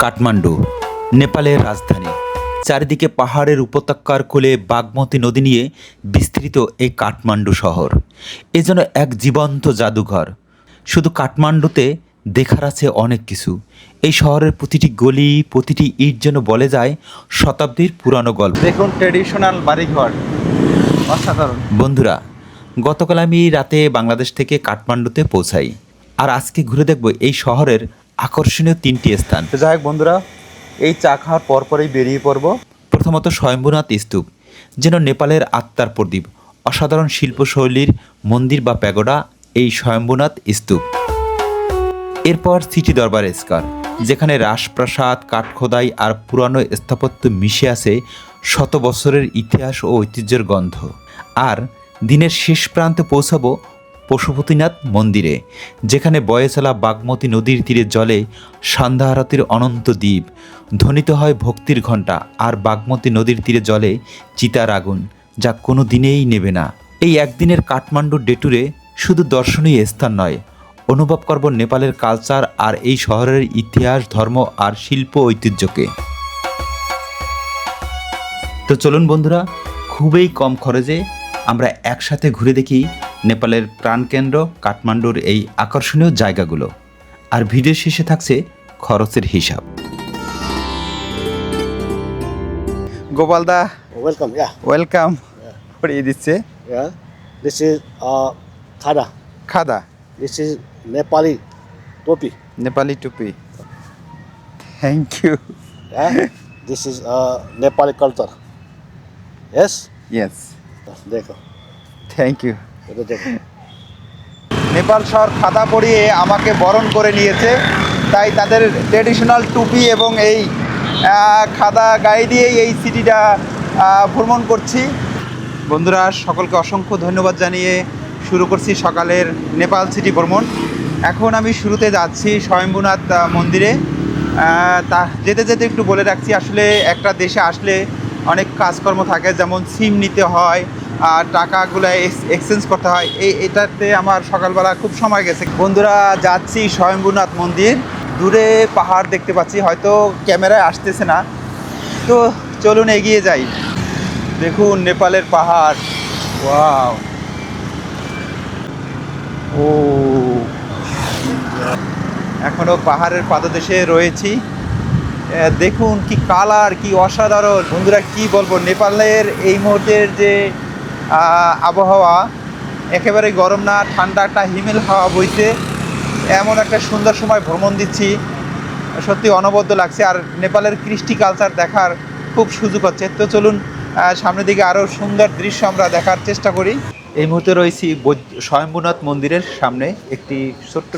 কাঠমান্ডু নেপালের রাজধানী। চারিদিকে পাহাড়ের উপত্যকার কোলে বাগমতী নদী নিয়ে বিস্তৃত এই কাঠমান্ডু শহর। এ যেন এক জীবন্ত জাদুঘর। শুধু কাঠমান্ডুতে দেখার আছে অনেক কিছু। এই শহরের প্রতিটি গলি প্রতিটি ইট যেন বলে যায় শতাব্দীর পুরানো গল্প। দেখুন ট্রেডিশনাল বাড়িঘর। অসাধারণ। বন্ধুরা গতকাল আমি রাতে বাংলাদেশ থেকে কাঠমান্ডুতে পৌঁছাই। আর আজকে ঘুরে দেখব এই শহরের আকর্ষণীয় তিনটি স্থান। যাই হোক বন্ধুরা এই চা খাওয়ার পরপরই বেরিয়ে পড়ব। প্রথমত স্বয়ম্ভুনাথ স্তূপ যেন নেপালের আত্মার প্রদীপ অসাধারণ শিল্পশৈলীর মন্দির বা প্যাগোডা এই স্বয়ম্ভুনাথ স্তূপ। এরপর সিটি দরবার স্কার যেখানে রাসপ্রাসাদ কাঠখোদাই আর পুরানো স্থাপত্য মিশে আছে শত বছরের ইতিহাস ও ঐতিহ্যের গন্ধ। আর দিনের শেষ প্রান্তে পৌঁছাবো পশুপতিনাথ মন্দিরে, যেখানে বয়ে চলা বাগমতী নদীর তীরে জলে সন্ধ্যা আরতির অনন্ত দ্বীপ, ধ্বনিত হয় ভক্তির ঘণ্টা আর বাগমতী নদীর তীরে জলে চিতার আগুন, যা কোনো দিনেই নেবে না। এই একদিনের কাঠমান্ডু ডেটুরে শুধু দর্শনীয় স্থান নয়, অনুভব করব নেপালের কালচার আর এই শহরের ইতিহাস, ধর্ম আর শিল্প ঐতিহ্যকে। তো চলুন বন্ধুরা, খুবই কম খরচে আমরা একসাথে ঘুরে দেখি নেপালের প্রাণকেন্দ্র কাঠমান্ডুর এই আকর্ষণীয় জায়গাগুলো। আর ভিডিও শেষে থাকছে খরচের হিসাব। গোপালদা yeah, ওয়েলকাম করিয়ে দিচ্ছে. This is uh, খাদা This is Nepali topi. Nepali টুপি thank you is uh, Nepali culture. Yes. Yes দেখো। থ্যাংক ইউ এটা দেখো। নেপাল শহর খাদা পরিয়ে আমাকে বরণ করে নিয়েছে। তাই তাদের ট্রেডিশনাল টুপি এবং এই খাদা গায়ে দিয়েই এই সিটিটা ভ্রমণ করছি। বন্ধুরা সকলকে অসংখ্য ধন্যবাদ জানিয়ে শুরু করছি সকালের নেপাল সিটি ভ্রমণ। এখন আমি শুরুতে যাচ্ছি স্বয়ম্ভুনাথ মন্দিরে। তা যেতে যেতে একটু বলে রাখছি আসলে একটা দেশে আসলে অনেক কাজকর্ম থাকে, যেমন সিম নিতে হয়, আর টাকাগুলো এক্সচেঞ্জ করতে হয়। এই, এটাতে আমার সকালবেলা খুব সময় গেছে। বন্ধুরা, যাচ্ছি স্বয়ম্ভুনাথ মন্দির। দূরে পাহাড় দেখতে পাচ্ছি, হয়তো ক্যামেরায় আসতেছে না। তো চলুন এগিয়ে যাই। দেখুন নেপালের পাহাড়। ওয়াও। ও। এখনও পাহাড়ের পাদদেশে রয়েছি। দেখুন কি কালার কি অসাধারণ। বন্ধুরা, কি বলব, নেপালের এই মুহূর্তের যে আবহাওয়া, একেবারে গরম না, ঠান্ডা একটা হিমেল হাওয়া বইছে। এমন একটা সুন্দর সময় ভ্রমণ দিচ্ছি। সত্যি অনবদ্য লাগছে। আর নেপালের কৃষ্টি কালচার দেখার খুব সুযোগ হচ্ছে। তো চলুন সামনের দিকে আরও সুন্দর দৃশ্য আমরা দেখার চেষ্টা করি। এই মুহূর্তে রয়েছি স্বয়ম্ভুনাথ মন্দিরের সামনে একটি ছোট্ট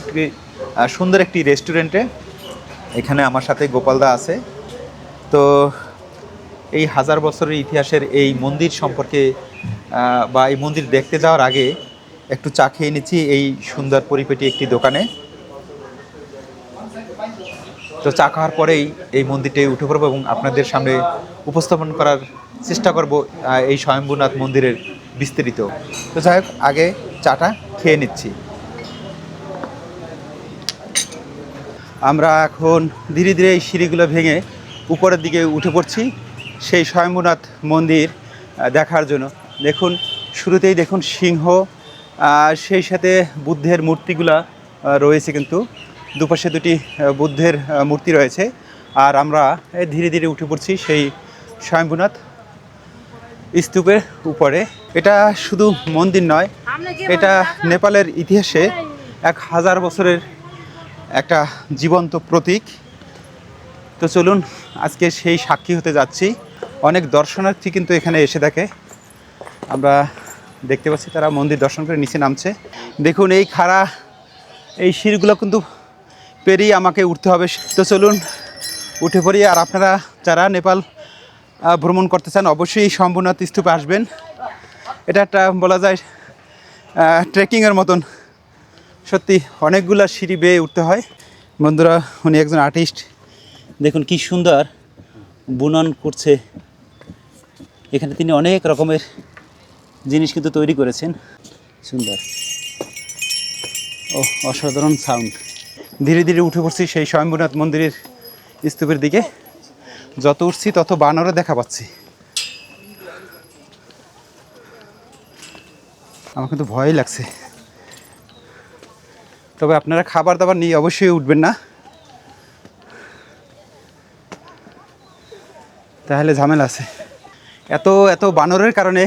সুন্দর একটি রেস্টুরেন্টে এখানে আমার সাথে গোপালদা আছে। তো এই হাজার বছরের ইতিহাসের এই মন্দির সম্পর্কে বা এই মন্দির দেখতে যাওয়ার আগে একটু চা খেয়ে নিচ্ছি এই সুন্দর পরিপেটি একটি দোকানে। তো চা খাওয়ার পরেই এই মন্দিরটি উঠে পড়ব এবং আপনাদের সামনে উপস্থাপন করার চেষ্টা করব এই স্বয়ম্ভূনাথ মন্দিরের বিস্তারিত। তো যাই হোক, আগে চাটা খেয়ে নিচ্ছি। আমরা এখন ধীরে ধীরে এই সিঁড়িগুলো ভেঙে উপরের দিকে উঠে পড়ছি সেই স্বয়ম্ভূনাথ মন্দির দেখার জন্য। দেখুন শুরুতেই দেখুন সিংহ আর সেই সাথে বুদ্ধের মূর্তিগুলা রয়েছে কিন্তু। দুপাশে দুটি বুদ্ধের মূর্তি রয়েছে। আর আমরা ধীরে ধীরে উঠে পড়ছি সেই স্বয়ম্ভূনাথ স্তূপের উপরে। এটা শুধু মন্দির নয় এটা নেপালের ইতিহাসে এক হাজার বছরের একটা জীবন্ত প্রতীক। তো চলুন, আজকে সেই সাক্ষী হতে যাচ্ছি। অনেক দর্শনার্থী কিন্তু এখানে এসে থাকে আমরা দেখতে পাচ্ছি তারা মন্দির দর্শন করে নিচে নামছে। দেখুন, এই খাড়া, এই সিঁড়িগুলো কিন্তু পেরিয়ে আমাকে উঠতে হবে। তো চলুন, উঠে পড়ি। আর আপনারা যারা নেপাল ভ্রমণ করতে চান, অবশ্যই শম্ভুনাথ স্তূপে আসবেন। এটা একটা, বলা যায় ট্রেকিংয়ের মতন। সত্যি অনেকগুলো সিঁড়ি বেয়ে উঠতে হয়। বন্ধুরা, উনি একজন আর্টিস্ট দেখুন কি সুন্দর বুনন করছে। এখানে তিনি অনেক রকমের জিনিস কিন্তু তৈরি করেছেন। সুন্দর। ও অসাধারণ সাউন্ড ধীরে ধীরে উঠে পড়ছি সেই স্বয়ম্ভূনাথ মন্দিরের স্তূপের দিকে। যত উঠছি, তত বানরও দেখা পাচ্ছি। আমার কিন্তু ভয় লাগছে। তবে আপনারা খাবার দাবার নিয়ে অবশ্যই উঠবেন না। তাহলে ঝামেলা আছে। এত এত বানরের কারণে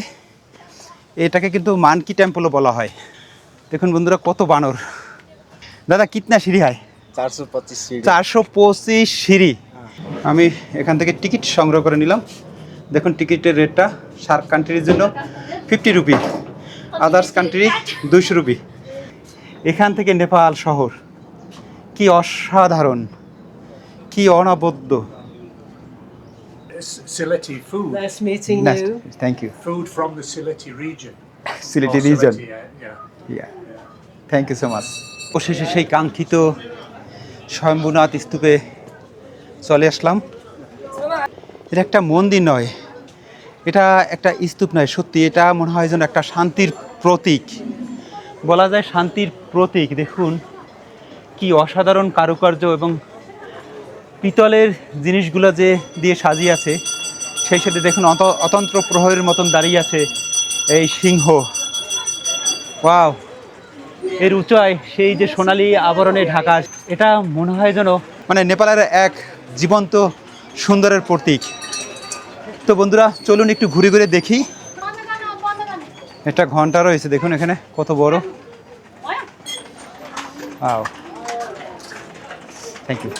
এটাকে কিন্তু মানকি টেম্পলও বলা হয়। দেখুন বন্ধুরা কত বানর। দাদা কিতনা সিঁড়ি হয়? চারশো পঁচিশ চারশো পঁচিশ সিঁড়ি। হ্যাঁ। আমি এখান থেকে টিকিট সংগ্রহ করে নিলাম। দেখুন টিকিটের রেটটা সার্ক কান্ট্রির জন্য ফিফটি রুপি আদার্স কান্ট্রি দুইশো রুপি এখান থেকে নেপাল শহর। কি অসাধারণ কি অনবদ্য। S- Sylheti food, Nice meeting you. food from the region. yeah, yeah. Thank you so much অবশেষে সেই কাঙ্ক্ষিত স্বয়ম্ভুনাথ স্তূপে চলে আসলাম। এটা একটা মন্দির নয় এটা একটা স্তূপ নয় সত্যি এটা মনে হয় যেন একটা শান্তির প্রতীক। বলা যায় শান্তির প্রতীক। দেখুন, কি অসাধারণ কারুকার্য এবং পিতলের জিনিসগুলো যে দিয়ে সাজিয়ে আছে, সেই সাথে দেখুন, অত, অতন্ত্র প্রহরের মতন দাঁড়িয়ে আছে এই সিংহ। ওয়াও, এর উঁচায় সেই যে সোনালি আবরণে ঢাকা এটা মনে হয় যেন মানে নেপালের এক জীবন্ত সুন্দরের প্রতীক। তো বন্ধুরা, চলুন একটু ঘুরে ঘুরে দেখি। একটা ঘণ্টা রয়েছে দেখুন এখানে কত বড়। আও থ্যাংক ইউ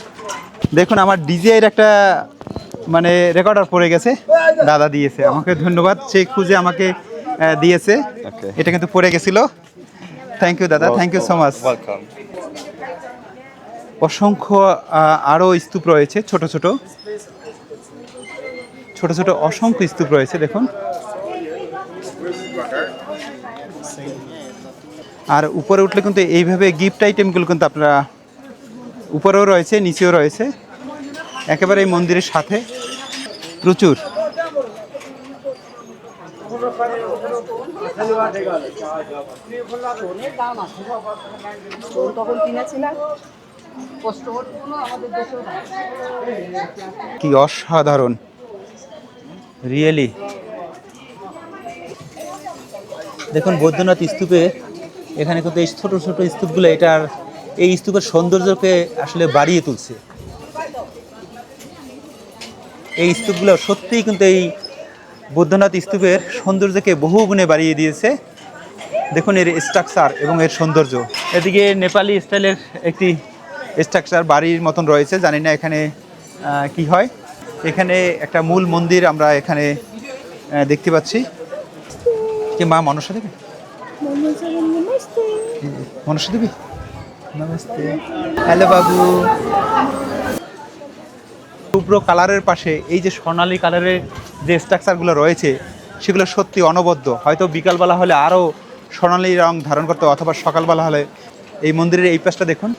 দেখুন আমার ডিজিআইয়ের একটা মানে রেকর্ডার পড়ে গেছে। দাদা দিয়েছে আমাকে ধন্যবাদ। সে খুঁজে আমাকে দিয়েছে। এটা কিন্তু পড়ে গেছিল। থ্যাংক ইউ দাদা। থ্যাংক ইউ সো মাচ অসংখ্য আরও স্তূপ রয়েছে ছোট ছোট। ছোট ছোট অসংখ্য স্তূপ রয়েছে দেখুন। আর উপরে উঠলে কিন্তু এইভাবে গিফট আইটেমগুলো কিন্তু আপনারা উপরেও রয়েছে, নিচেও রয়েছে। একেবারে এই মন্দিরের সাথে। প্রচুর। কি অসাধারণ। রিয়েলি দেখুন, বৈদ্যনাথ স্তূপে এখানে কিন্তু এই ছোট ছোট স্তূপগুলো, এটার এই স্তূপের সৌন্দর্যকে আসলে বাড়িয়ে তুলছে। এই স্তূপগুলো সত্যিই কিন্তু এই বৈদ্যনাথ স্তূপের সৌন্দর্যকে বহু গুণে বাড়িয়ে দিয়েছে। দেখুন এর স্ট্রাকচার এবং এর সৌন্দর্য। এদিকে নেপালি স্টাইলের একটি স্ট্রাকচার বাড়ির মতন রয়েছে। জানি না এখানে কি হয়। এখানে একটা মূল মন্দির আমরা এখানে দেখতে পাচ্ছি। কি মা, মনসা দেবী? মনসা দেবী? নমস্তে। হ্যালো বাবু। শুভ্র কালারের পাশে এই যে স্বর্ণালী কালারের যে স্ট্রাকচারগুলো রয়েছে, সেগুলো সত্যি অনবদ্য। হয়তো বিকালবেলা হলে আরও স্বর্ণালী রং ধারণ করতে, অথবা সকালবেলা হলে এই মন্দিরের এই পাশটা দেখুন।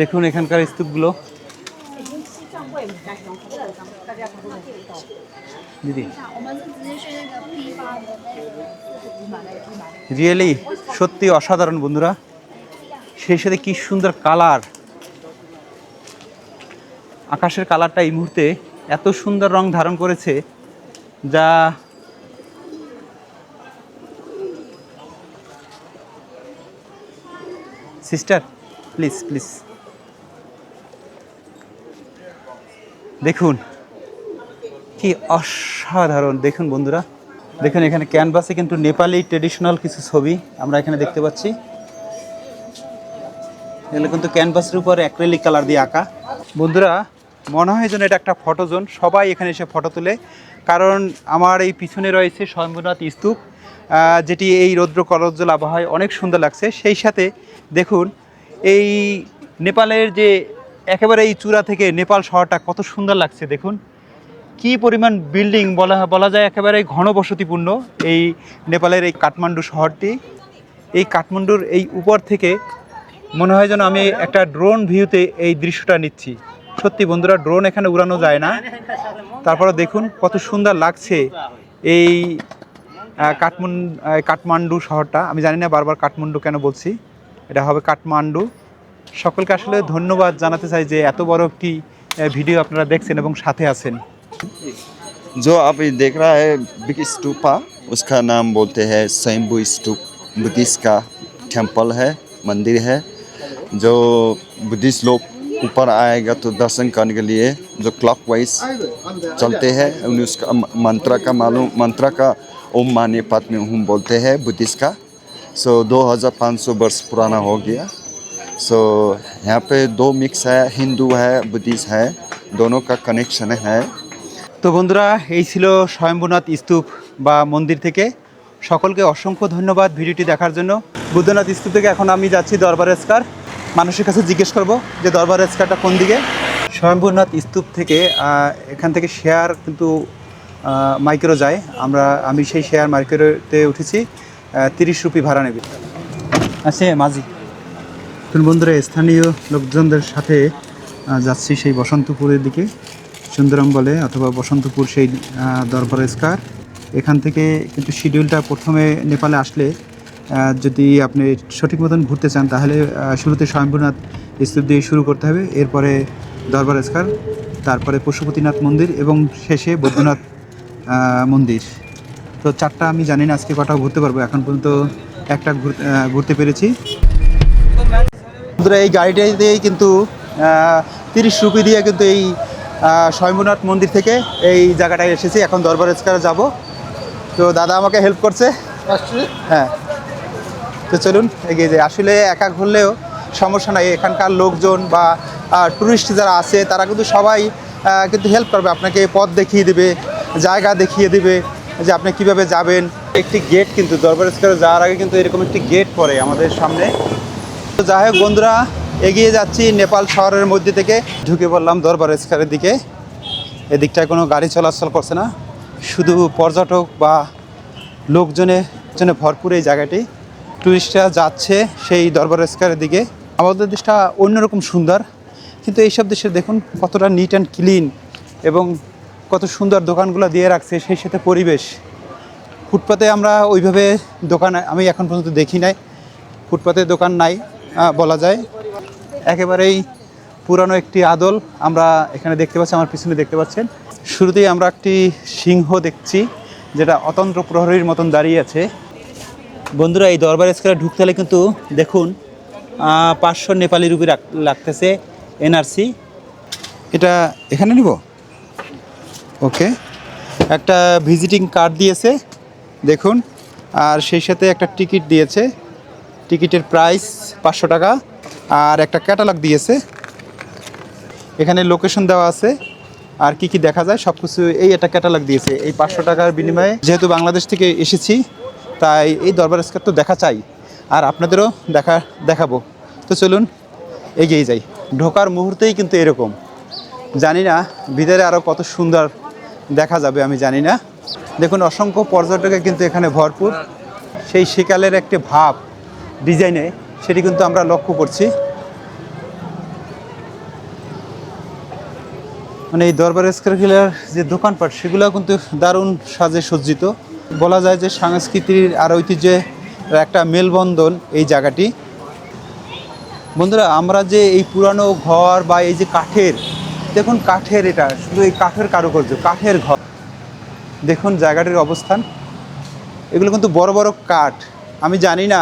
দেখুন এখানকার স্তূপগুলো। রিয়েলি সত্যি অসাধারণ বন্ধুরা। সেই সাথে কি সুন্দর কালার। আকাশের কালারটা এই মুহূর্তে এত সুন্দর রং ধারণ করেছে যা সিস্টার প্লিজ প্লিজ দেখুন কি অসাধারণ। দেখুন বন্ধুরা, দেখুন এখানে ক্যানভাসে কিন্তু নেপালি ট্রেডিশনাল কিছু ছবি আমরা এখানে দেখতে পাচ্ছি। এগুলো কিন্তু ক্যানভাসের উপর অ্যাক্রেলিক কালার দিয়ে আঁকা। বন্ধুরা, মনে হয় যেন এটা একটা ফটো জোন সবাই এখানে এসে ফটো তোলে। কারণ আমার এই পিছনে রয়েছে স্বয়ম্ভনাথ স্তূপ যেটি এই রৌদ্র করজ্জ্বল আবহাওয়ায় অনেক সুন্দর লাগছে। সেই সাথে দেখুন, এই নেপালের যে একেবারে এই চূড়া থেকে নেপাল শহরটা কত সুন্দর লাগছে। দেখুন কি পরিমাণ বিল্ডিং বলা বলা যায় একেবারে ঘনবসতিপূর্ণ এই নেপালের এই কাঠমান্ডু শহরটি। এই কাঠমান্ডুর এই উপর থেকে মনে হয় যেন আমি একটা ড্রোন ভিউতে এই দৃশ্যটা নিচ্ছি। সত্যি বন্ধুরা ড্রোন এখানে উড়ানো যায় না। তারপরে দেখুন কত সুন্দর লাগছে এই আহ, কাঠমান্ডু কাঠমান্ডু শহরটা। আমি জানি না বারবার কাঠমান্ডু কেন বলছি। এটা হবে কাঠমান্ডু। সকলকে আসলে ধন্যবাদ জানাতে চাই যে এত বড় একটি ভিডিও আপনারা দেখছেন এবং সাথে আছেন। जो आप देख रहा है बिग स्टूपा उसका नाम बोलते हैं स्वयंभू स्तूप। बुद्धिस्ट का टेंपल है मंदिर है जो बुद्धिस्ट लोग ऊपर आएगा तो दर्शन करने के लिए जो क्लॉक वाइज चलते हैं उन्हें उसका म- मंत्र का मालूम मंत्र का ओम माने पद्मे हुम बोलते हैं बुद्धिस्ट का। सो so, 2500 वर्ष पुराना हो गया। सो so, यहाँ पे दो मिक्स है हिंदू है बुद्धिस्ट है दोनों का कनेक्शन है। তো বন্ধুরা, এই ছিল স্বয়ম্ভূনাথ স্তূপ বা মন্দির থেকে। সকলকে অসংখ্য ধন্যবাদ ভিডিওটি দেখার জন্য। বুদ্ধনাথ স্তূপ থেকে এখন আমি যাচ্ছি দরবার স্কার। মানুষের কাছে জিজ্ঞেস করব যে দরবার স্কারটা কোন দিকে? স্বয়ম্ভূনাথ স্তূপ থেকে এখান থেকে শেয়ার কিন্তু মাইক্রো যায়। আমরা, আমি সেই শেয়ার মাইক্রোতে উঠেছি তিরিশ রুপি ভাড়া নেবে। আছে মাঝি। বন্ধুরা, স্থানীয় লোকজনদের সাথে যাচ্ছি সেই বসন্তপুরের দিকে। সুন্দরম বলে অথবা বসন্তপুর সেই দরবার স্কার। এখান থেকে কিন্তু শিডিউলটা প্রথমে নেপালে আসলে যদি আপনি সঠিক মতন ঘুরতে চান, তাহলে শুরুতে স্বয়ম্ভূনাথ স্তূপ দিয়ে শুরু করতে হবে, এরপরে দরবার স্কার, তারপরে পশুপতিনাথ মন্দির এবং শেষে বৈদ্যনাথ মন্দির। তো চারটা আমি জানি না, আজকে কটা ঘুরতে পারব, এখন পর্যন্ত একটা ঘুর- ঘুরতে পেরেছি। এই গাড়িটাতেই কিন্তু তিরিশ রুপি দিয়ে কিন্তু এই স্বয়ম্ভূনাথ মন্দির থেকে এই জায়গাটায় এসেছি। এখন দরবার স্কারে যাব। তো দাদা আমাকে হেল্প করছে। হ্যাঁ। তো চলুন এগিয়ে যাই। আসলে একা ঘুরলেও সমস্যা নাই। এখানকার লোকজন বা ট্যুরিস্ট যারা আছে তারা কিন্তু সবাই কিন্তু হেল্প করবে। আপনাকে পথ দেখিয়ে দেবে জায়গা দেখিয়ে দেবে যে আপনি কীভাবে যাবেন। একটি গেট কিন্তু দরবার স্কোয়ারে যাওয়ার আগে কিন্তু এরকম একটি গেট পড়ে আমাদের সামনে। তো যাই হোক বন্ধুরা এগিয়ে যাচ্ছি নেপাল শহরের মধ্যে থেকে। ঢুকে পড়লাম দরবার স্কোয়ারের দিকে। এদিকটায় কোনো গাড়ি চলাচল করছে না। শুধু পর্যটক বা লোকজনে জন্য ভরপুর এই জায়গাটি। টুরিস্টরা যাচ্ছে সেই দরবার স্কোয়ারের দিকে। আমাদের দেশটা অন্যরকম সুন্দর। কিন্তু এইসব দেশে দেখুন কতটা নিট অ্যান্ড ক্লিন এবং কত সুন্দর দোকানগুলো দিয়ে রাখছে সেই সাথে পরিবেশ। ফুটপাতে আমরা ওইভাবে দোকান আমি এখন পর্যন্ত দেখি নাই। ফুটপাতে দোকান নাই বলা যায়। একেবারেই পুরানো একটি আদল। আমরা এখানে দেখতে পাচ্ছি, আমার পিছনে দেখতে পাচ্ছেন। শুরুতেই আমরা একটি সিংহ দেখছি, যেটা অতন্ত্র প্রহরীর মতন দাঁড়িয়ে আছে। বন্ধুরা, এই দরবার স্কোয়ারে ঢুকতে হলে কিন্তু দেখুন পাঁচশো নেপালি রুপি লাগতেছে এনআরসি। এটা এখানে নিব? ওকে। একটা ভিজিটিং কার্ড দিয়েছে, দেখুন। আর সেই সাথে একটা টিকিট দিয়েছে। টিকিটের প্রাইস পাঁচশো টাকা। আর একটা ক্যাটালগ দিয়েছে। এখানে লোকেশন দেওয়া আছে। আর কি কি দেখা যায় সব কিছু এই একটা ক্যাটালগ দিয়েছে। এই পাঁচশো টাকার বিনিময়ে যেহেতু বাংলাদেশ থেকে এসেছি, তাই এই দরবার স্কার তো দেখা চাই। আর আপনাদেরও দেখা, দেখাবো। তো চলুন, এগিয়ে যাই। ঢোকার মুহূর্তেই কিন্তু এরকম। জানি না, ভিতরে আরও কত সুন্দর দেখা যাবে, আমি জানি না। দেখুন, অসংখ্য পর্যটকে কিন্তু এখানে ভরপুর। সেই শিকালের একটি ভাব, ডিজাইনে সেটি কিন্তু আমরা লক্ষ্য করছি। মানে এই দরবার স্কোয়ার যে দোকানপাট সেগুলো কিন্তু দারুণ সাজে সজ্জিত। বলা যায় যে সংস্কৃতির আর ঐতিহ্যের একটা মেলবন্ধন এই জায়গাটি। বন্ধুরা, আমরা যে এই পুরানো ঘর বা এই যে কাঠের, দেখুন কাঠের এটা, শুধু এই কাঠের কারুকার্য, কাঠের ঘর। দেখুন জায়গাটির অবস্থান। এগুলো কিন্তু বড় বড় কাঠ। আমি জানি না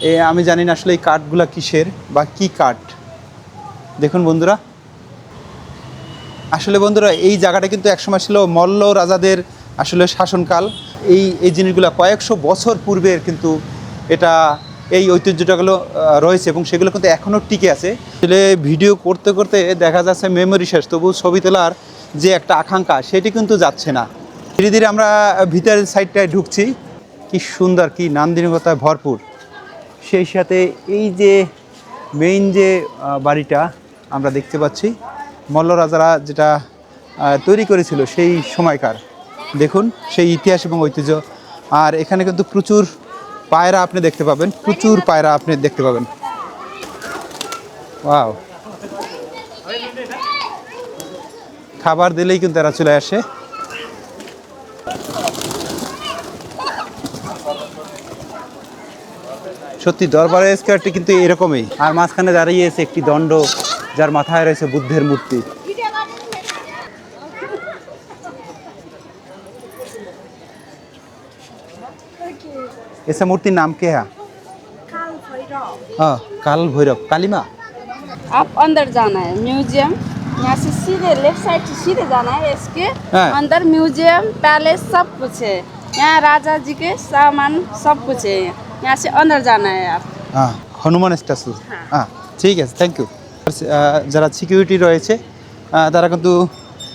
এ, আমি জানি না আসলে এই কাঠগুলা কিসের বা কি কাঠ। দেখুন বন্ধুরা। আসলে বন্ধুরা, এই জায়গাটা কিন্তু একসময় ছিল মল্ল রাজাদের আসলে শাসনকাল। এই এই জিনিসগুলো কয়েকশো বছর পূর্বের কিন্তু এটা, এই ঐতিহ্যটাগুলো রয়েছে এবং সেগুলো কিন্তু এখনও টিকে আছে। আসলে ভিডিও করতে করতে দেখা যাচ্ছে মেমোরি শেষ, তবু ছবি তোলার যে একটা আকাঙ্ক্ষা, সেটি কিন্তু যাচ্ছে না। ধীরে ধীরে আমরা ভিতরের সাইডটায় ঢুকছি। কি সুন্দর, কি নান্দনিকতায় ভরপুর। সেই সাথে এই যে মেইন যে বাড়িটা আমরা দেখতে পাচ্ছি মল্ল রাজারা যেটা তৈরি করেছিল সেই সময়কার। দেখুন, সেই ইতিহাস এবং ঐতিহ্য। আর এখানে কিন্তু প্রচুর পায়রা আপনি দেখতে পাবেন, প্রচুর পায়রা আপনি দেখতে পাবেন। ওয়াও। খাবার দিলেই কিন্তু এরা চলে আসে। সত্যি দরবারের স্কোয়ারটি কিন্তু এরকমই আর মাঝখানে দাঁড়িয়েছে একটি দণ্ড যার মাথায় রয়েছে বুদ্ধের মূর্তি ऐसा मूर्ति नाम क्या है हाँ काल भैरव कालीमा आप अंदर जाना है म्यूजियम यहाँ से सीधे लेफ्ट साइड से सीधे जाना है इसके हाँ। अंदर म्यूजियम पैलेस सब कुछ है यहाँ राजा जी के सामान सब कुछ है यहाँ से अंदर जाना है आप হ্যাঁ হনুমান স্ট্যাচু হ্যাঁ ঠিক আছে থ্যাংক ইউ যারা সিকিউরিটি রয়েছে আহ, তারা কিন্তু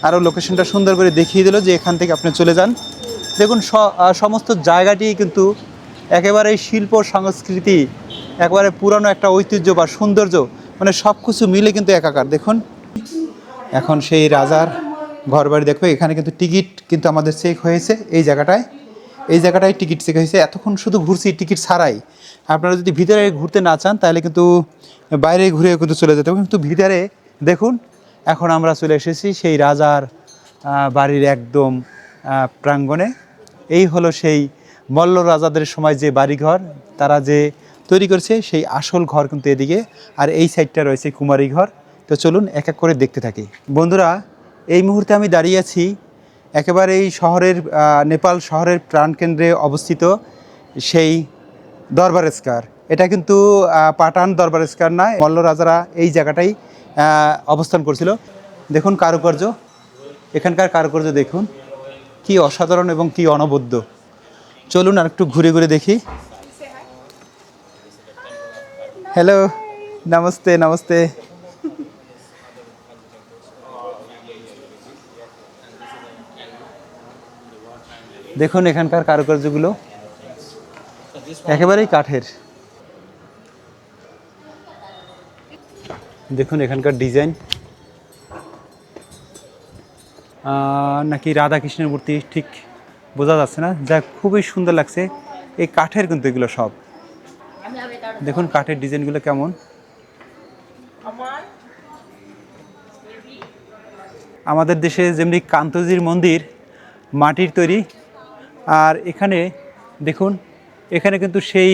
আরও লোকেশনটা সুন্দর করে দেখিয়ে দিল যে এখান থেকে আপনি চলে যান দেখুন স- আহ, সমস্ত জায়গাটি কিন্তু একেবারে শিল্প সংস্কৃতি একেবারে পুরানো একটা ঐতিহ্য বা সৌন্দর্য মানে সব কিছু মিলে কিন্তু একাকার দেখুন এখন সেই রাজার ঘর বাড়ি দেখো এখানে কিন্তু টিকিট কিন্তু আমাদের চেক হয়েছে এই জায়গাটায় এই জায়গাটায় টিকিট চেক হয়েছে। এতক্ষণ শুধু ঘুরছি, টিকিট ছাড়াই। আপনারা যদি ভিতরে ঘুরতে না চান, তাহলে কিন্তু বাইরে ঘুরে কিন্তু চলে যেতে কিন্তু ভিতরে দেখুন, এখন আমরা চলে এসেছি সেই রাজার বাড়ির একদম প্রাঙ্গণে। এই হলো সেই মল্ল রাজাদের সময় যে বাড়িঘর, তারা যে তৈরি করেছে, সেই আসল ঘর কিন্তু এদিকে। আর এই সাইডটা রয়েছে কুমারী ঘর তো চলুন এক এক করে দেখতে থাকি। বন্ধুরা, এই মুহূর্তে আমি দাঁড়িয়ে আছি একেবারে এই শহরের নেপাল শহরের প্রাণকেন্দ্রে অবস্থিত সেই দরবার স্কার এটা কিন্তু পাটান দরবার স্কার নয় মল্ল রাজারা এই জায়গাটাই অবস্থান করছিল। দেখুন কারুকার্য। এখানকার কারুকার্য দেখুন। কি অসাধারণ এবং কি অনবদ্য। চলুন আর একটু ঘুরে ঘুরে দেখি। হ্যালো নমস্তে নমস্তে। দেখুন এখানকার কারুকার্যগুলো। একেবারেই কাঠের। দেখুন এখানকার ডিজাইন। নাকি রাধা কৃষ্ণের মূর্তি, ঠিক বোঝা যাচ্ছে না। যা খুবই সুন্দর লাগছে। এই কাঠের কিন্তু এগুলো সব। দেখুন কাঠের ডিজাইনগুলো কেমন। আমাদের দেশে যেমনি কান্তজির মন্দির, মাটির তৈরি আর এখানে দেখুন, এখানে কিন্তু সেই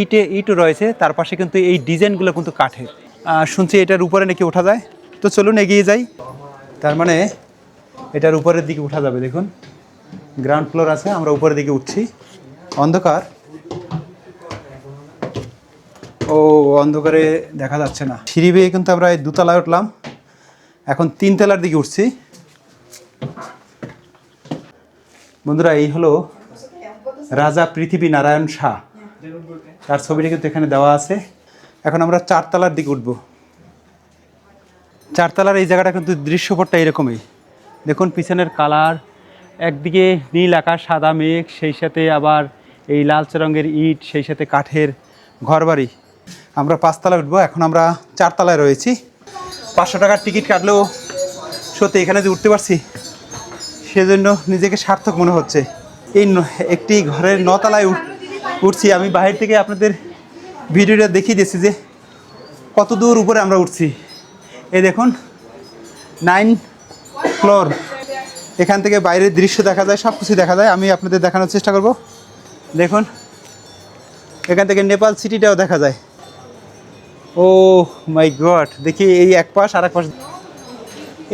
ইটে, ইটও রয়েছে, তার পাশে কিন্তু এই ডিজাইনগুলো কিন্তু কাঠের। শুনছি এটার উপরে নাকি ওঠা যায়? তো চলুন এগিয়ে যাই। তার মানে এটার উপরের দিকে উঠা যাবে, দেখুন। গ্রাউন্ড ফ্লোর আছে, আমরা উপরের দিকে উঠছি। অন্ধকার। ও, অন্ধকারে দেখা যাচ্ছে না। সিঁড়ি বেয়ে কিন্তু আমরা এই দুতলায় উঠলাম। এখন তিনতলার দিকে উঠছি। বন্ধুরা, এই হলো রাজা পৃথিবী নারায়ণ শাহ। তার ছবিটা কিন্তু এখানে দেওয়া আছে। এখন আমরা চারতলার দিকে উঠব। চারতলার এই জায়গাটা কিন্তু দৃশ্যপটটা এরকমই। দেখুন, পিছনের কালার একদিকে নীল আকাশ, সাদা মেঘ, সেই সাথে আবার এই লালচে রঙের ইট, সেই সাথে কাঠের ঘরবাড়ি। আমরা পাঁচতলায় উঠবো। এখন আমরা চারতলায় রয়েছি। পাঁচশো টাকার টিকিট কাটলেও সত্যি এখানে যে উঠতে পারছি সেজন্য নিজেকে সার্থক মনে হচ্ছে। এই একটি ঘরের নতলায় উঠ- উঠছি। আমি বাইরে থেকে আপনাদের ভিডিওটা দেখিয়ে দিচ্ছি যে কত দূর উপরে আমরা উঠছি। এই দেখুন নাইন ফ্লোর এখান থেকে বাইরের দৃশ্য দেখা যায় সব কিছু দেখা যায়। আমি আপনাদের দেখানোর চেষ্টা করব। দেখুন, এখান থেকে নেপাল সিটিটাও দেখা যায়। ও মাই গড দেখি এই এক পাশ আর এক পাশ।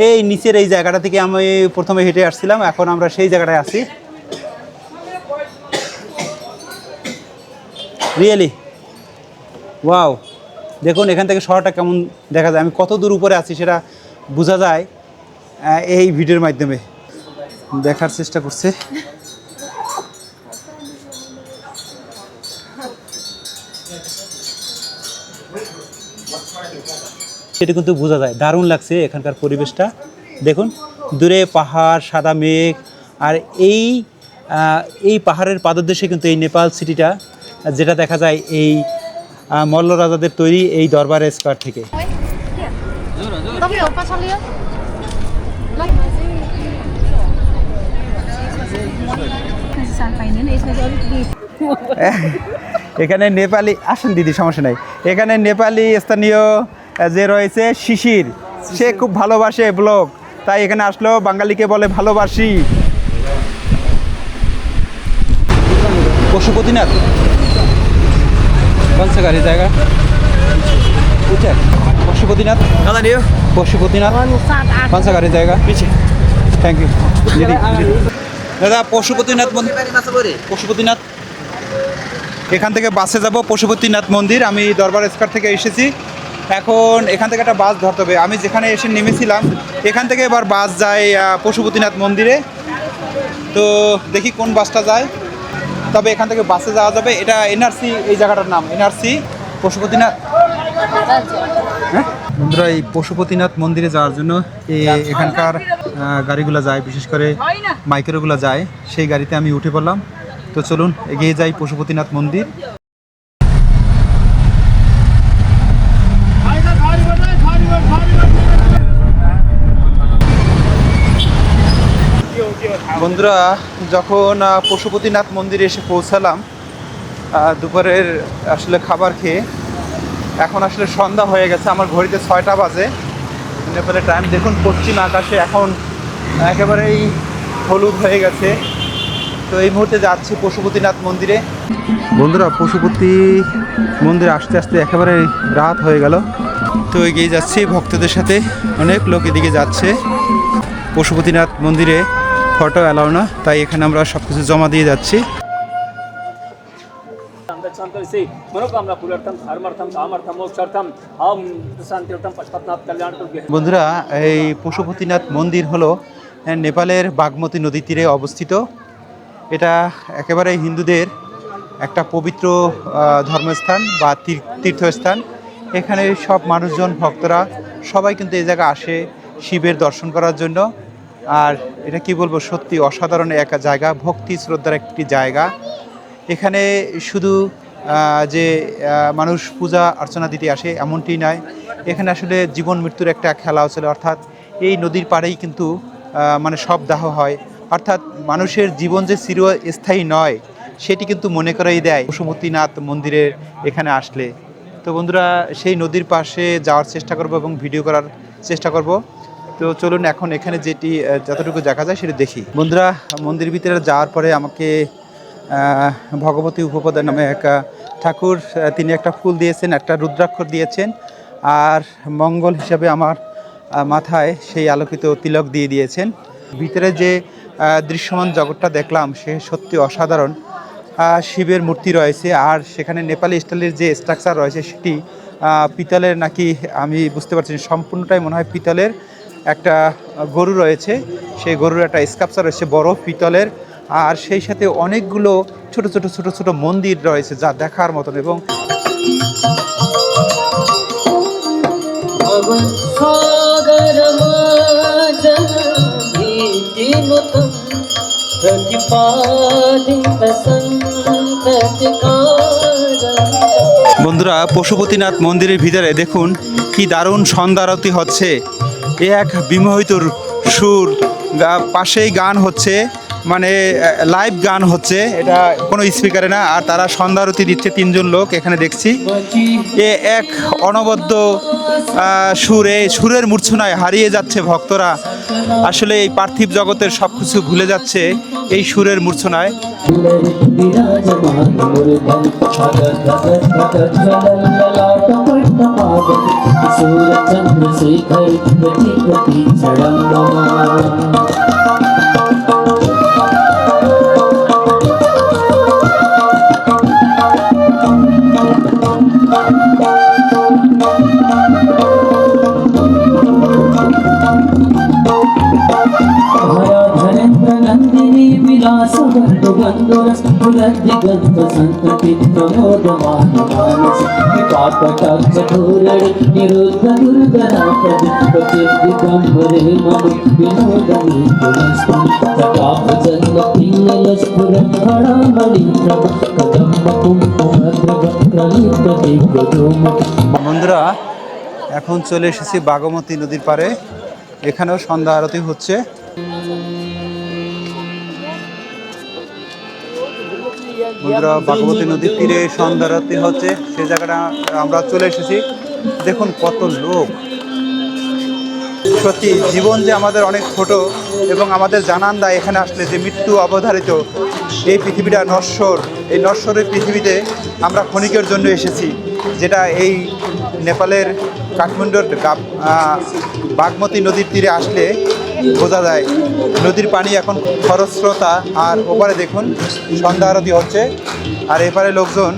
এই নিচের এই জায়গাটা থেকে আমি প্রথমে হেঁটে আসছিলাম, এখন আমরা সেই জায়গাটায় আছি। রিয়েলি ওয়াও দেখুন, এখান থেকে শহরটা কেমন দেখা যায়। আমি কত দূর উপরে আছি সেটা বোঝা যায় এই ভিডিওর মাধ্যমে। দেখার চেষ্টা করছে। সেটা কিন্তু বোঝা যায়, দারুণ লাগছে এখানকার পরিবেশটা। দেখুন, দূরে পাহাড়, সাদা মেঘ, আর এই এই পাহাড়ের পাদদেশে কিন্তু এই নেপাল সিটিটা, যেটা দেখা যায় এই মল্ল রাজাদের তৈরি এই দরবার স্কোয়ার থেকে। এখানে নেপালি, আসেন দিদি, সমস্যা নাই। এখানে নেপালি, স্থানীয় যে রয়েছে শিশির সে খুব ভালোবাসে ব্লগ তাই এখানে আসলো বাঙালিকে বলে ভালোবাসি পশুপতিনাথ कौन सा गाड़ी जाएगा पीछे पशुपतिनाथ पशुपतिनाथ कौन सा गाड़ी जाएगा पीछे थैंक यू दीदी দাদা পশুপতিনাথ মন্দির পশুপতিনাথ এখান থেকে বাসে যাব পশুপতিনাথ মন্দির আমি দরবার স্কোয়ার থেকে এসেছি এখন এখান থেকে একটা বাস ধরতে হবে। আমি যেখানে এসে নেমেছিলাম, এখান থেকে এবার বাস যায় পশুপতিনাথ মন্দিরে। তো দেখি কোন বাসটা যায়। তবে এখান থেকে বাসে যাওয়া যাবে। এটা এনআরসি, এই জায়গাটার নাম, এনআরসি, পশুপতিনাথ। হ্যাঁ? বন্ধুরা, এই পশুপতিনাথ মন্দিরে যাওয়ার জন্য এখানকার গাড়িগুলো যায়। বিশেষ করে মাইক্রোগুলো যায়। সেই গাড়িতে আমি উঠে পড়লাম। তো চলুন, এগিয়ে যাই পশুপতিনাথ মন্দির। বন্ধুরা, যখন পশুপতিনাথ মন্দিরে এসে পৌঁছালাম দুপুরের আসলে খাবার খেয়ে, এখন আসলে সন্ধ্যা হয়ে গেছে, আমার ঘড়িতে ছয়টা বাজে। নেপালের টাইম দেখুন, পশ্চিম আকাশে এখন একেবারেই হলুদ হয়ে গেছে। তো এই মুহূর্তে যাচ্ছি পশুপতিনাথ মন্দিরে। বন্ধুরা, পশুপতি মন্দিরে আসতে আসতে একেবারে রাত হয়ে গেল। তো এগিয়ে যাচ্ছি, ভক্তদের সাথে অনেক লোক এদিকে যাচ্ছে। পশুপতিনাথ মন্দিরে ফটো অ্যালাউ না, তাই এখানে আমরা সব কিছু জমা দিয়ে যাচ্ছি। বন্ধুরা, এই পশুপতিনাথ মন্দির হলো নেপালের বাগমতী নদী তীরে অবস্থিত। এটা একেবারে হিন্দুদের একটা পবিত্র ধর্মস্থান বা তীর্থস্থান। এখানে সব মানুষজন, ভক্তরা সবাই কিন্তু এই জায়গায় আসে শিবের দর্শন করার জন্য। আর এটা কি বলব, সত্যি অসাধারণ এক জায়গা, ভক্তি শ্রদ্ধার একটি জায়গা। এখানে শুধু যে মানুষ পূজা অর্চনা দিতে আসে এমনটি নয়। এখানে আসলে জীবন মৃত্যুর একটা খেলা চলে, অর্থাৎ এই নদীর পাড়েই কিন্তু মানে সব দাহ হয়। অর্থাৎ মানুষের জীবন যে চিরস্থায়ী নয়, সেটি কিন্তু মনে করাই দেয় পশুমতিনাথ মন্দিরের এখানে আসলে। তো বন্ধুরা, সেই নদীর পাশে যাওয়ার চেষ্টা করব এবং ভিডিও করার চেষ্টা করব। তো চলুন এখন এখানে যেটি যতটুকু দেখা যায় সেটি দেখি। বন্ধুরা, মন্দির ভিতরে যাওয়ার পরে আমাকে ভগবতী উপপদা নামে এক ঠাকুর তিনি একটা ফুল দিয়েছেন, একটা রুদ্রাক্ষর দিয়েছেন, আর মঙ্গল হিসাবে আমার মাথায় সেই আলোকিত তিলক দিয়ে দিয়েছেন। ভিতরে যে দৃশ্যমান জগৎটা দেখলাম, সে সত্যি অসাধারণ। শিবের মূর্তি রয়েছে, আর সেখানে নেপালি স্টাইলের যে স্ট্রাকচার রয়েছে সেটি পিতলের নাকি, আমি বুঝতে পারছি সম্পূর্ণটাই মনে হয় পিতলের। একটা গরু রয়েছে। সেই গরুর একটা স্কাপচার রয়েছে বড় পিতলের। আর সেই সাথে অনেকগুলো ছোট ছোট ছোট ছোট মন্দির রয়েছে যা দেখার মতন এবং বন্ধুরা পশুপতিনাথ মন্দিরের ভিতরে দেখুন কি দারুণ সন্ধ্যা আরতি হচ্ছে। এ এক বিমোহিত সুর পাশেই গান হচ্ছে মানে লাইভ গান হচ্ছে, এটা কোনো স্পিকারে না, আর তারা সন্ধ্যারতি দিচ্ছে তিনজন লোক, এখানে দেখছি। এ এক অনবদ্য সুর, সুরের মূর্ছনায় হারিয়ে যাচ্ছে ভক্তরা। আসলে এই পার্থিব জগতের সব কিছু ভুলে যাচ্ছে এই সুরের মূর্ছনায়। சூரச்சந்திர சேகர் சடங்கமா ವಿಲಾಸ ಬಂದು ಬಂದೊರ ಪುನರ್ದಿ ಗಂಧ ಸಂತತಿ ಪ್ರಮೋದ ಮಾನಸ ಪಾಪ ಕಲ್ಪ ಧೂರಡಿ ನಿರುದ್ಧ ದುರ್ಗನಾಪದ ಪ್ರತಿರ್ದಿ ಗಂಭರೆ ಮನು ವಿನೋದ ನೀತು ಪಾಪ ಜನ್ಮ ತಿಂಗಲ ಸ್ಫುರ ಹಣಮಣಿ ಕದಂಬ বন্ধুরা এখন চলে এসেছি বাগমতী নদীর পাড়ে এখানেও সন্ধ্যা আরতি হচ্ছে বন্ধুরা বাগমতী নদীর তীরে সন্ধ্যা আরতি হচ্ছে। সেই জায়গাটা আমরা চলে এসেছি। দেখুন কত লোক। সত্যি, জীবন যে আমাদের অনেক ছোট এবং আমাদের জানান দেয় এখানে আসলে যে মৃত্যু অবধারিত, এই পৃথিবীটা নশ্বর। এই নশ্বরের পৃথিবীতে আমরা ক্ষণিকের জন্য এসেছি, যেটা এই নেপালের কাঠমান্ডুর বাগমতী নদীর তীরে আসলে বোঝা যায়। নদীর পানি এখন খরস্রোতা। আর ওপারে দেখুন, সন্ধ্যা আরতি হচ্ছে। আর এপারে লোকজন,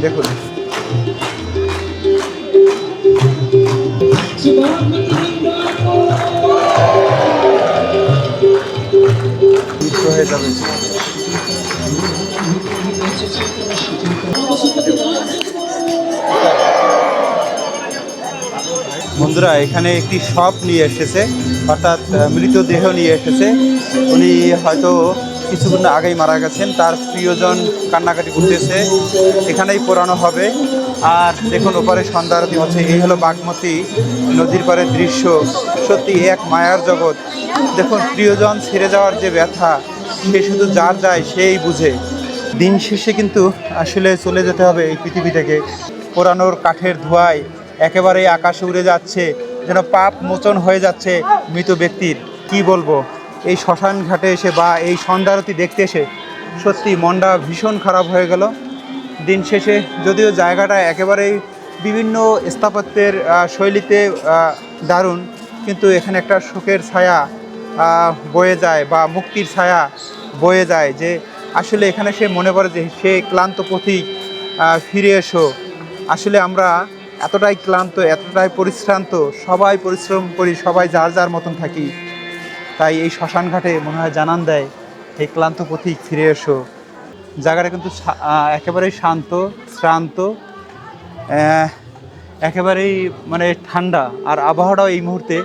দেখুন। হয়ে যাবে বন্ধুরা, এখানে একটি শপ নিয়ে এসেছে, অর্থাৎ মৃতদেহ নিয়ে এসেছে। উনি হয়তো কিছুক্ষণ আগেই মারা গেছেন, তার প্রিয়জন কান্নাকাটি করতেছে, এখানেই পোড়ানো হবে। আর দেখুন, ওপারে সন্ধ্যা আরতি হচ্ছে, এই হলো বাগমতী নদীর পাড়ের দৃশ্য। সত্যি এক মায়ার জগৎ। দেখুন, প্রিয়জন ছেড়ে যাওয়ার যে ব্যথা, সে শুধু যার যায়, সেই বুঝে। দিন শেষে কিন্তু আসলে চলে যেতে হবে এই পৃথিবী থেকে। পোড়ানোর কাঠের ধোঁয়ায় একেবারেই আকাশে উড়ে যাচ্ছে, যেন পাপ মোচন হয়ে যাচ্ছে মৃত ব্যক্তির। কি বলব? এই শ্মশান ঘাটে এসে বা এই সন্ধ্যারতি দেখতে এসে সত্যি মনটা ভীষণ খারাপ হয়ে গেল। দিন শেষে যদিও জায়গাটা একেবারেই বিভিন্ন স্থাপত্যের শৈলীতে দারুণ, কিন্তু এখানে একটা শোকের ছায়া বয়ে যায় বা মুক্তির ছায়া বয়ে যায় যে আসলে এখানে সে মনে করে যে সে ক্লান্ত পথিক ফিরে এসো। আসলে আমরা এতটাই ক্লান্ত, এতটাই পরিশ্রান্ত, সবাই পরিশ্রম করি, সবাই যার যার মতন থাকি। তাই এই শ্মশান ঘাটে মনে হয় জানান দেয় এই ক্লান্ত পথিক, ফিরে এসো। জায়গাটা কিন্তু একেবারেই শান্ত, শ্রান্ত একেবারেই মানে ঠান্ডা। আর আবহাওয়াটাও এই মুহূর্তে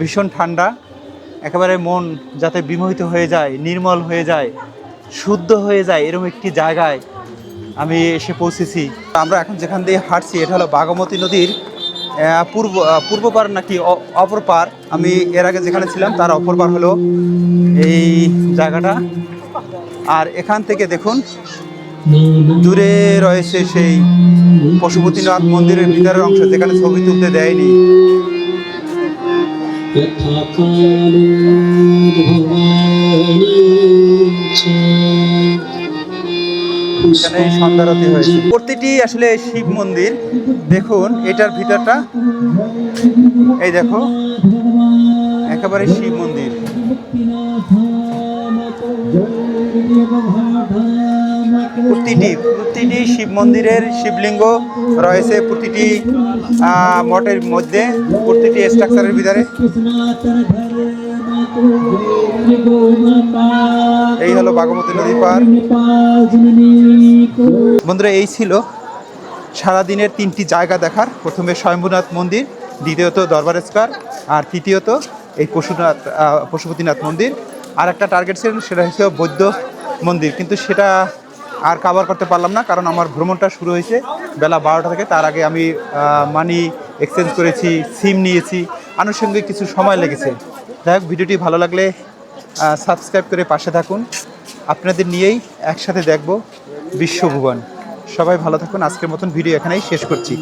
ভীষণ ঠান্ডা। একেবারে মন যাতে বিমোহিত হয়ে যায়, নির্মল হয়ে যায়, শুদ্ধ হয়ে যায় এরকম একটি জায়গায় আমি এসে পৌঁছেছি। আমরা এখন যেখান দিয়ে হাঁটছি, এটা হলো বাগমতী নদীর পূর্ব পূর্ব পার নাকি অপর পার। আমি এর আগে যেখানে ছিলাম, তার অপর পার হলো এই জায়গাটা। আর এখান থেকে দেখুন, দূরে রয়েছে সেই পশুপতিনাথ মন্দিরের ভিতরের অংশ, যেখানে ছবি তুলতে দেয়নি। এখানে সন্ধ্যারতি হয়েছে। প্রতিটি আসলে শিব মন্দির। দেখুন, এটার ভিতরটা। এই দেখো, একেবারে শিব মন্দির। প্রতিটি প্রতিটি শিব মন্দিরের শিবলিঙ্গ রয়েছে। প্রতিটি মঠের মধ্যে প্রতিটি স্ট্রাকচারের ভিতরে। এই হলো বাগমতী নদী পার। বন্ধুরা, এই ছিল সারাদিনের তিনটি জায়গা দেখার। প্রথমে স্বয়ম্ভুনাথ মন্দির, দ্বিতীয়ত দরবার স্কোয়ার, আর তৃতীয়ত এই পশুনাথ পশুপতিনাথ মন্দির। আর একটা টার্গেট ছিল, সেটা হচ্ছে বৌদ্ধ মন্দির। কিন্তু সেটা আর কাভার করতে পারলাম না, কারণ আমার ভ্রমণটা শুরু হয়েছে বেলা বারোটা থেকে। তার আগে আমি মানি এক্সচেঞ্জ করেছি সিম নিয়েছি। আনুষঙ্গিক কিছু সময় লেগেছে। যাই হোক, ভিডিওটি ভালো লাগলে সাবস্ক্রাইব করে পাশে থাকুন। আপনাদের নিয়েই একসাথে দেখব বিশ্বভুবন। সবাই ভালো থাকুন, আজকের মতন ভিডিও এখানেই শেষ করছি।